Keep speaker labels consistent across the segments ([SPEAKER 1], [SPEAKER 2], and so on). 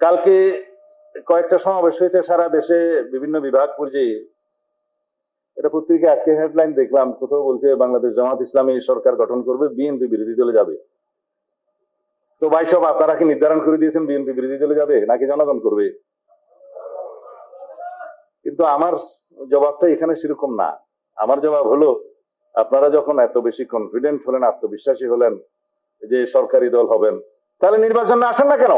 [SPEAKER 1] কালকে কয়েকটা সমাবেশ হয়েছে, সারা দেশে বিভিন্ন বিভাগ পর্যায়ে। এটা পত্রিকা আজকে হেডলাইন দেখলাম, কোথাও বলছে বাংলাদেশ জামাত ইসলামী সরকার গঠন করবে, বিএনপি বিরোধী দলে যাবে। তো ভাই সব আপনারা কি নির্ধারণ করে দিয়েছেন বিএনপি বিরোধী দলে যাবে, নাকি জনগণ করবে? কিন্তু আমার জবাবটা এখানে সেরকম না। আমার জবাব হলো, আপনারা যখন এত বেশি কনফিডেন্ট হলেন, আত্মবিশ্বাসী হলেন যে সরকারি দল হবেন, তাহলে নির্বাচনে আসেন না কেন?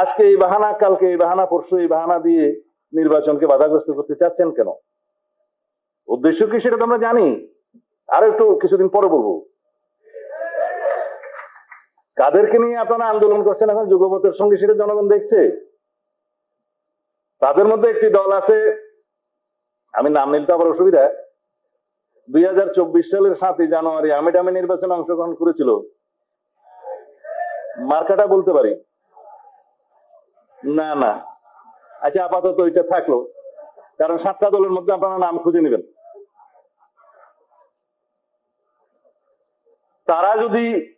[SPEAKER 1] আজকে এই বাহানা, কালকে এই বাহানা, পরশু এই বাহানা দিয়ে নির্বাচনকে বাধাগ্রস্ত করতে চাচ্ছেন কেন? উদ্দেশ্য কি সেটা তো আমরা জানি। আরও একটু কিছুদিন পরে বলব। কাদেরকে নিয়ে আপনারা আন্দোলন করছেন এখন যুগপথের সঙ্গে সেটা জনগণ দেখছে। তাদের মধ্যে একটি দল আছে, আমি নাম নিতে আবার অসুবিধা। দুই হাজার চব্বিশ সালের সাতই জানুয়ারি আমিডামি নির্বাচনে অংশগ্রহণ করেছিল। মার্কাটা বলতে পারি। না না। আচ্ছা আপাতত ওইটা থাকল। কারণ সাতটা দলের মধ্যে আপনারা নাম খুঁজে নেবেন। তারা যদি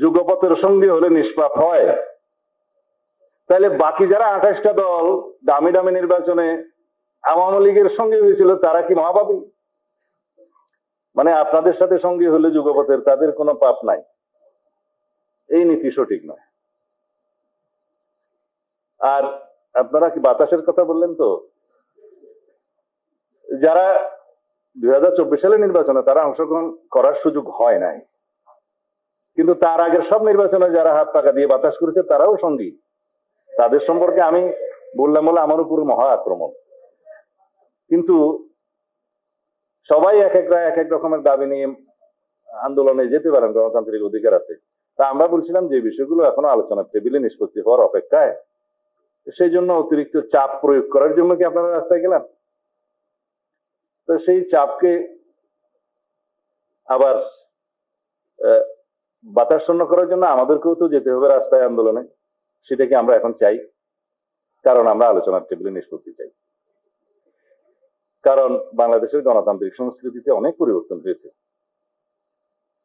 [SPEAKER 1] যুগপথের সঙ্গে হলে নিষ্পাপ হয়, তাহলে বাকি যারা আঠাশটা দল দামি দামি নির্বাচনে আওয়ামী লীগের সঙ্গে হয়েছিল, তারা কি মহাপাপী? মানে আপনাদের সাথে সঙ্গে হলে যুগপথের তাদের কোনো পাপ নাই। এই নীতি সঠিক নয়। আর আপনারা কি বাতাসের কথা বললেন তো? যারা দুই হাজার চব্বিশ সালের নির্বাচনে, তারা অংশগ্রহণ করার সুযোগ হয় নাই। কিন্তু তার আগের সব নির্বাচনে যারা হাত পাকা দিয়ে বাতাস করেছে, তারাও সঙ্গী। তাদের সম্পর্কে আমি বললাম বলে আমার উপর মহা আক্রমণ। কিন্তু সবাই এক এক রায় এক এক রকমের দাবি নিয়ে আন্দোলনে যেতে পারেন, গণতান্ত্রিক অধিকার আছে। তা আমরা বলছিলাম যে বিষয়গুলো এখনও আলোচনার টেবিলে নিষ্পত্তি হওয়ার অপেক্ষায়। সেই জন্য অতিরিক্ত চাপ প্রয়োগ করার জন্য কি আপনারা রাস্তায় গেলেন তো সেই চাপকে আবার বাতাসন্ন করার জন্য আমাদেরকেও তো যেতে হবে রাস্তায় আন্দোলনে। সেটাকে আমরা এখন চাই। কারণ আমরা আলোচনার টেবিলে নিষ্পত্তি চাই। কারণ বাংলাদেশের গণতান্ত্রিক সংস্কৃতিতে অনেক পরিবর্তন হয়েছে।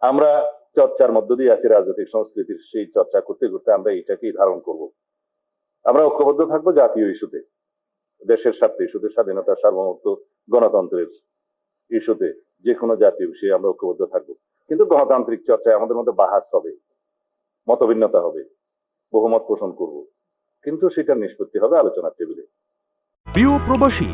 [SPEAKER 1] আমরা চর্চার মধ্য দিয়ে আছি রাজনৈতিক সংস্কৃতির সেই চর্চা করতে করতে আমরা এটাকেই ধারণ করব। আমরা ঐক্যবদ্ধ থাকব জাতীয় ইস্যুতে, দেশের স্বার্থে, ইস্যুতে স্বাধীনতা সার্বভৌমত্ব গণতন্ত্রের ইস্যুতে, যে কোনো জাতীয় বিষয়ে আমরা ঐক্যবদ্ধ থাকব। কিন্তু গণতান্ত্রিক চর্চায় আমাদের মধ্যে বাহাস হবে, মতভিন্নতা হবে, বহুমত পোষণ করব। কিন্তু সেটা নিষ্পত্তি হবে আলোচনার টেবিলে।
[SPEAKER 2] প্রিয় প্রবাসী,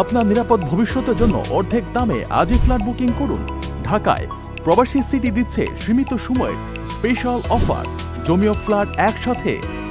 [SPEAKER 2] আপনার নিরাপদ ভবিষ্যতের জন্য অর্ধেক দামে আজই ফ্ল্যাট বুকিং করুন। ঢাকায় প্রবাসী সিটি দিচ্ছে সীমিত সময়ের স্পেশাল অফার। জমি ও ফ্ল্যাট একসাথে